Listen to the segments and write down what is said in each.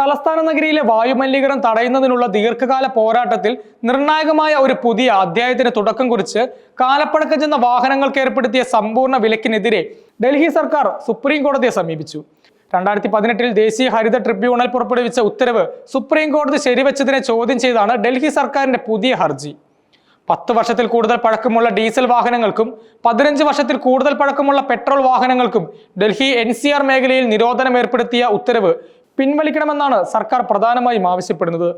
തലസ്ഥാന നഗരിയിലെ വായുമലിനീകരണം തടയുന്നതിനുള്ള ദീർഘകാല പോരാട്ടത്തിൽ നിർണായകമായ ഒരു പുതിയ അധ്യായത്തിന് തുടക്കം കുറിച്ച് കാലപ്പഴക്കം ചെന്ന വാഹനങ്ങൾക്ക് ഏർപ്പെടുത്തിയ സമ്പൂർണ വിലക്കിനെതിരെ ഡൽഹി സർക്കാർ സുപ്രീം കോടതിയെ സമീപിച്ചു. രണ്ടായിരത്തി പതിനെട്ടിൽ ദേശീയ ഹരിത ട്രിബ്യൂണൽ പുറപ്പെടുവിച്ച ഉത്തരവ് സുപ്രീം കോടതി ശരിവച്ചതിനെ ചോദ്യം ചെയ്താണ് ഡൽഹി സർക്കാരിന്റെ പുതിയ ഹർജി. പത്ത് വർഷത്തിൽ കൂടുതൽ പഴക്കമുള്ള ഡീസൽ വാഹനങ്ങൾക്കും പതിനഞ്ച് വർഷത്തിൽ കൂടുതൽ പഴക്കമുള്ള പെട്രോൾ വാഹനങ്ങൾക്കും ഡൽഹി എൻ മേഖലയിൽ നിരോധനം ഏർപ്പെടുത്തിയ ഉത്തരവ് പിൻവലിക്കണമെന്നാണ് സർക്കാർ പ്രധാനമായും ആവശ്യപ്പെടുന്നത്.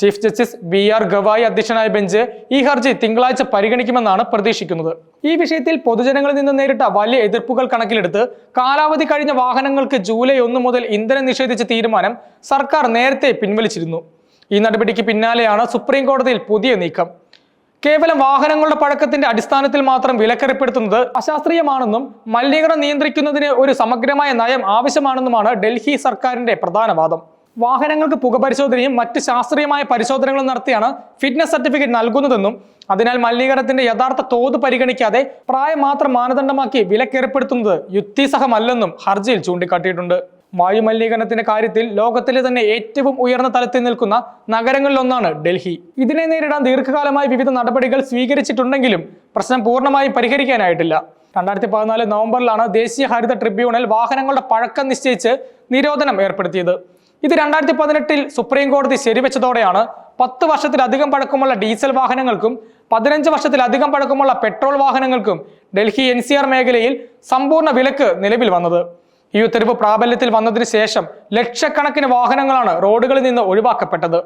Chief justice B R Gavai അധ്യക്ഷനായ ബെഞ്ച് ഈ ഹർജി തിങ്കളാഴ്ച പരിഗണിക്കുമെന്നാണ് പ്രതീക്ഷിക്കുന്നത്. ഈ വിഷയത്തിൽ പൊതുജനങ്ങളിൽ നിന്ന് നേരിട്ട വലിയ എതിർപ്പുകൾ കണക്കിലെടുത്ത് കാലാവധി കഴിഞ്ഞ വാഹനങ്ങൾക്ക് ജൂലൈ ഒന്ന് മുതൽ ഇന്ധനം നിഷേധിച്ച തീരുമാനം സർക്കാർ നേരത്തെ പിൻവലിച്ചിരുന്നു. ഈ നടപടിക്ക് പിന്നാലെയാണ് സുപ്രീം കോടതിയിൽ പുതിയ നീക്കം. കേവലം വാഹനങ്ങളുടെ പഴക്കത്തിന്റെ അടിസ്ഥാനത്തിൽ മാത്രം വിലക്കേർപ്പെടുത്തുന്നത് അശാസ്ത്രീയമാണെന്നും മലിനീകരണം നിയന്ത്രിക്കുന്നതിന് ഒരു സമഗ്രമായ നയം ആവശ്യമാണെന്നുമാണ് ഡൽഹി സർക്കാരിന്റെ പ്രധാന വാദം. വാഹനങ്ങൾക്ക് പുകപരിശോധനയും മറ്റ് ശാസ്ത്രീയമായ പരിശോധനകളും നടത്തിയാണ് ഫിറ്റ്നസ് സർട്ടിഫിക്കറ്റ് നൽകുന്നതെന്നും അതിനാൽ മലിനീകരണത്തിന്റെ യഥാർത്ഥ തോത് പരിഗണിക്കാതെ പ്രായം മാത്രം മാനദണ്ഡമാക്കി വിലക്കേർപ്പെടുത്തുന്നത് യുക്തിസഹമല്ലെന്നും ഹർജിയിൽ ചൂണ്ടിക്കാട്ടിയിട്ടുണ്ട്. വായു മലിനീകരണത്തിന്റെ കാര്യത്തിൽ ലോകത്തിലെ തന്നെ ഏറ്റവും ഉയർന്ന തലത്തിൽ നിൽക്കുന്ന നഗരങ്ങളിലൊന്നാണ് ഡൽഹി. ഇതിനെ നേരിടാൻ ദീർഘകാലമായി വിവിധ നടപടികൾ സ്വീകരിച്ചിട്ടുണ്ടെങ്കിലും പ്രശ്നം പൂർണമായി പരിഹരിക്കാനായിട്ടില്ല. രണ്ടായിരത്തി പതിനാല് നവംബറിലാണ് ദേശീയ ഹരിത ട്രിബ്യൂണൽ വാഹനങ്ങളുടെ പഴക്കം നിശ്ചയിച്ച് നിരോധനം ഏർപ്പെടുത്തിയത്. ഇത് രണ്ടായിരത്തി പതിനെട്ടിൽ സുപ്രീം കോടതി ശരിവെച്ചതോടെയാണ് പത്ത് വർഷത്തിലധികം പഴക്കമുള്ള ഡീസൽ വാഹനങ്ങൾക്കും പതിനഞ്ച് വർഷത്തിലധികം പഴക്കമുള്ള പെട്രോൾ വാഹനങ്ങൾക്കും ഡൽഹി എൻ മേഖലയിൽ സമ്പൂർണ വിലക്ക് നിലവിൽ വന്നത്. ഈ ഉത്തരവ് പ്രാബല്യത്തിൽ വന്നതിന് ശേഷം ലക്ഷക്കണക്കിന് വാഹനങ്ങളാണ് റോഡുകളിൽ നിന്ന് ഒഴിവാക്കപ്പെട്ടത്.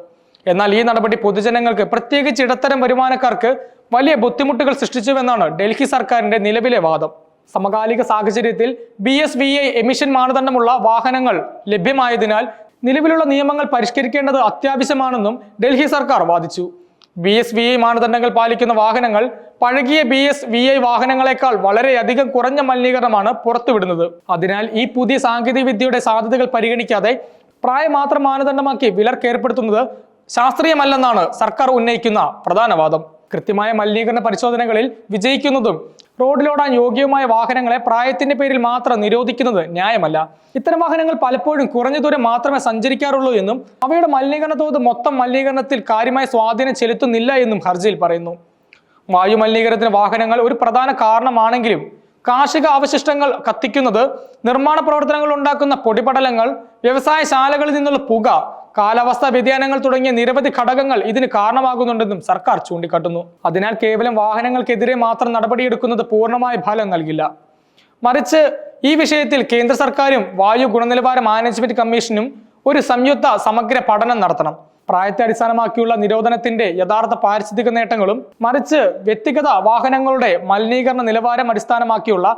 എന്നാൽ ഈ നടപടി പൊതുജനങ്ങൾക്ക് പ്രത്യേകിച്ച് ഇടത്തരം വരുമാനക്കാർക്ക് വലിയ ബുദ്ധിമുട്ടുകൾ സൃഷ്ടിച്ചുവെന്നാണ് ഡൽഹി സർക്കാരിന്റെ നിലവിലെ വാദം. സമകാലിക സാഹചര്യത്തിൽ B S V I emission മാനദണ്ഡമുള്ള വാഹനങ്ങൾ ലഭ്യമായതിനാൽ നിലവിലുള്ള നിയമങ്ങൾ പരിഷ്കരിക്കേണ്ടത് അത്യാവശ്യമാണെന്നും ഡൽഹി സർക്കാർ വാദിച്ചു. ബി എസ് വി ഐ മാനദണ്ഡങ്ങൾ പാലിക്കുന്ന വാഹനങ്ങൾ പഴകിയ ബി എസ് വി ഐ വാഹനങ്ങളെക്കാൾ വളരെയധികം കുറഞ്ഞ മലിനീകരണമാണ് പുറത്തുവിടുന്നത്. അതിനാൽ ഈ പുതിയ സാങ്കേതിക വിദ്യയുടെ സാധ്യതകൾ പരിഗണിക്കാതെ പ്രായം മാത്രം മാനദണ്ഡമാക്കി വിലർക്ക് ഏർപ്പെടുത്തുന്നത് ശാസ്ത്രീയമല്ലെന്നാണ് സർക്കാർ ഉന്നയിക്കുന്ന പ്രധാന വാദം. കൃത്യമായ മലിനീകരണ പരിശോധനകളിൽ വിജയിക്കുന്നതും റോഡിലോടാൻ യോഗ്യമായ വാഹനങ്ങളെ പ്രായത്തിന്റെ പേരിൽ മാത്രം നിരോധിക്കുന്നത് ന്യായമല്ല. ഇത്തരം വാഹനങ്ങൾ പലപ്പോഴും കുറഞ്ഞ ദൂരം മാത്രമേ സഞ്ചരിക്കാറുള്ളൂ എന്നും അവയുടെ മലിനീകരണ തോത് മൊത്തം മലിനീകരണത്തിൽ കാര്യമായ സ്വാധീനം ചെലുത്തുന്നില്ല എന്നും ഹർജിയിൽ പറയുന്നു. വായു മലിനീകരണത്തിന് വാഹനങ്ങൾ ഒരു പ്രധാന കാരണമാണെങ്കിലും കാർഷിക അവശിഷ്ടങ്ങൾ കത്തിക്കുന്നത് നിർമ്മാണ പ്രവർത്തനങ്ങൾ ഉണ്ടാക്കുന്ന പൊടിപടലങ്ങൾ വ്യവസായശാലകളിൽ നിന്നുള്ള പുക കാലാവസ്ഥാ വ്യതിയാനങ്ങൾ തുടങ്ങിയ നിരവധി ഘടകങ്ങൾ ഇതിന് കാരണമാകുന്നുണ്ടെന്നും സർക്കാർ ചൂണ്ടിക്കാട്ടുന്നു. അതിനാൽ കേവലം വാഹനങ്ങൾക്കെതിരെ മാത്രം നടപടിയെടുക്കുന്നത് പൂർണമായ ഫലം നൽകില്ല. മറിച്ച് ഈ വിഷയത്തിൽ കേന്ദ്ര സർക്കാരും വായു ഗുണനിലവാര മാനേജ്മെന്റ് കമ്മീഷനും ഒരു സംയുക്ത സമഗ്ര പഠനം നടത്തണം. പ്രായത്തെ അടിസ്ഥാനമാക്കിയുള്ള നിരോധനത്തിന്റെ യഥാർത്ഥ പാരിസ്ഥിതിക നേട്ടങ്ങളും മറിച്ച് വ്യക്തിഗത വാഹനങ്ങളുടെ മലിനീകരണ നിലവാരം അടിസ്ഥാനമാക്കിയുള്ള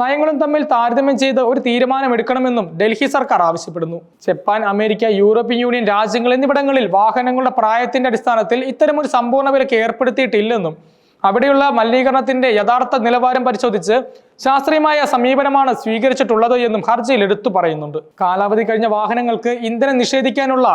നയങ്ങളും തമ്മിൽ താരതമ്യം ചെയ്ത് ഒരു തീരുമാനം എടുക്കണമെന്നും ഡൽഹി സർക്കാർ ആവശ്യപ്പെടുന്നു. ജപ്പാൻ അമേരിക്ക യൂറോപ്യൻ യൂണിയൻ രാജ്യങ്ങൾ എന്നിവിടങ്ങളിൽ വാഹനങ്ങളുടെ പ്രായത്തിന്റെ അടിസ്ഥാനത്തിൽ ഇത്തരമൊരു സമ്പൂർണ വിലക്ക് ഏർപ്പെടുത്തിയിട്ടില്ലെന്നും അവിടെയുള്ള മലിനീകരണത്തിന്റെ യഥാർത്ഥ നിലവാരം പരിശോധിച്ച് ശാസ്ത്രീയമായ സമീപനമാണ് സ്വീകരിച്ചിട്ടുള്ളത് എന്നും ഹർജിയിൽ എടുത്തു പറയുന്നുണ്ട്. കാലാവധി കഴിഞ്ഞ വാഹനങ്ങൾക്ക് ഇന്ധനം നിഷേധിക്കാനുള്ള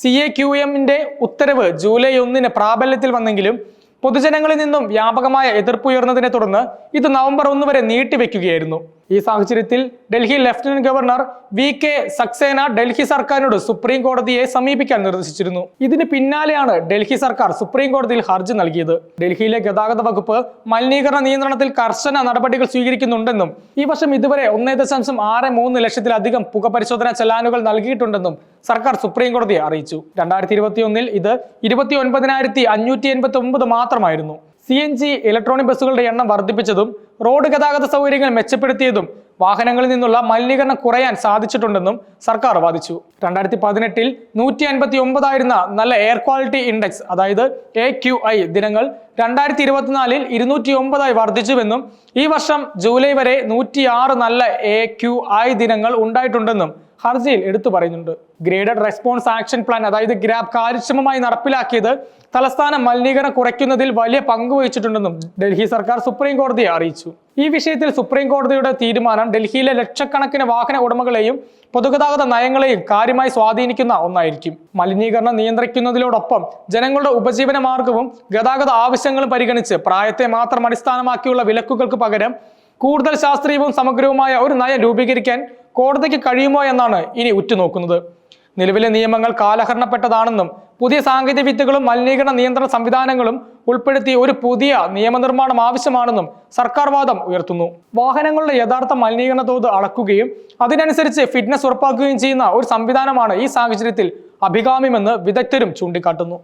സി എ ക്യു എമ്മിന്റെ ഉത്തരവ് ജൂലൈ ഒന്നിന് പ്രാബല്യത്തിൽ വന്നെങ്കിലും പൊതുജനങ്ങളിൽ നിന്നും വ്യാപകമായ എതിർപ്പ് ഉയർന്നതിനെ തുടർന്ന് ഇത് നവംബർ ഒന്ന് വരെ നീട്ടിവെക്കുകയായിരുന്നു. ഈ സാഹചര്യത്തിൽ Delhi lieutenant governor V K Saxena Delhi സർക്കാരിനോട് സുപ്രീം കോടതിയെ സമീപിക്കാൻ നിർദ്ദേശിച്ചിരുന്നു. ഇതിന് പിന്നാലെയാണ് ഡൽഹി സർക്കാർ സുപ്രീം കോടതിയിൽ ഹർജി നൽകിയത്. ഡൽഹിയിലെ ഗതാഗത വകുപ്പ് മലിനീകരണ നിയന്ത്രണത്തിൽ കർശന നടപടികൾ സ്വീകരിക്കുന്നുണ്ടെന്നും ഈ വർഷം ഇതുവരെ ഒന്നേ ദശാംശം ആറ് മൂന്ന് ലക്ഷത്തിലധികം പുക പരിശോധന ചലാനുകൾ നൽകിയിട്ടുണ്ടെന്നും സർക്കാർ സുപ്രീം കോടതിയെ അറിയിച്ചു. രണ്ടായിരത്തി ഇരുപത്തി ഒന്നിൽ ഇത് ഇരുപത്തി ഒൻപതിനായിരത്തി അഞ്ഞൂറ്റി എൺപത്തി ഒമ്പത് മാത്രമായിരുന്നു. സി എൻ ജി ഇലക്ട്രോണിക് ബസ്സുകളുടെ എണ്ണം വർദ്ധിപ്പിച്ചതും റോഡ് ഗതാഗത സൗകര്യങ്ങൾ മെച്ചപ്പെടുത്തിയതും വാഹനങ്ങളിൽ നിന്നുള്ള മലിനീകരണം കുറയാൻ സാധിച്ചിട്ടുണ്ടെന്നും സർക്കാർ വാദിച്ചു. രണ്ടായിരത്തി പതിനെട്ടിൽ നൂറ്റി അൻപത്തി ഒമ്പതായിരുന്ന നല്ല എയർ ക്വാളിറ്റി ഇൻഡെക്സ് അതായത് എ ക്യു ഐ ദിനങ്ങൾ രണ്ടായിരത്തി ഇരുപത്തിനാലിൽ ഇരുന്നൂറ്റി ഒമ്പതായി വർദ്ധിച്ചുവെന്നും ഈ വർഷം ജൂലൈ വരെ നൂറ്റിയാറ് നല്ല എ ക്യു ഐ ദിനങ്ങൾ ഉണ്ടായിട്ടുണ്ടെന്നും ഹർജിയിൽ എടുത്തു പറയുന്നുണ്ട്. ഗ്രേഡഡ് റെസ്പോൺസ് ആക്ഷൻ പ്ലാൻ അതായത് ഗ്രാബ് കാര്യക്ഷമമായി നടപ്പിലാക്കിയത് തലസ്ഥാന മലിനീകരണം കുറയ്ക്കുന്നതിൽ വലിയ പങ്ക് വഹിച്ചിട്ടുണ്ടെന്നും ഡൽഹി സർക്കാർ സുപ്രീം കോടതിയെ അറിയിച്ചു. ഈ വിഷയത്തിൽ സുപ്രീം കോടതിയുടെ തീരുമാനം ഡൽഹിയിലെ ലക്ഷക്കണക്കിന് വാഹന ഉടമകളെയും പൊതുഗതാഗത നയങ്ങളെയും കാര്യമായി സ്വാധീനിക്കുന്ന ഒന്നായിരിക്കും. മലിനീകരണം നിയന്ത്രിക്കുന്നതിനോടൊപ്പം ജനങ്ങളുടെ ഉപജീവന മാർഗവും ഗതാഗത ആവശ്യങ്ങളും പരിഗണിച്ച് പ്രായത്തെ മാത്രം അടിസ്ഥാനമാക്കിയുള്ള വിലക്കുകൾക്ക് പകരം കൂടുതൽ ശാസ്ത്രീയവും സമഗ്രവുമായ ഒരു നയം രൂപീകരിക്കാൻ കോടതിക്ക് കഴിയുമോ എന്നാണ് ഇനി ഉറ്റുനോക്കുന്നത്. നിലവിലെ നിയമങ്ങൾ കാലഹരണപ്പെട്ടതാണെന്നും പുതിയ സാങ്കേതിക വിദ്യകളും മലിനീകരണ നിയന്ത്രണ സംവിധാനങ്ങളും ഉൾപ്പെടുത്തി ഒരു പുതിയ നിയമനിർമ്മാണം ആവശ്യമാണെന്നും സർക്കാർ വാദം ഉയർത്തുന്നു. വാഹനങ്ങളുടെ യഥാർത്ഥ മലിനീകരണ തോത് അളക്കുകയും അതിനനുസരിച്ച് ഫിറ്റ്നസ് ഉറപ്പാക്കുകയും ചെയ്യുന്ന ഒരു സംവിധാനമാണ് ഈ സാഹചര്യത്തിൽ അഭികാമ്യമെന്ന് വിദഗ്ധരും ചൂണ്ടിക്കാട്ടുന്നു.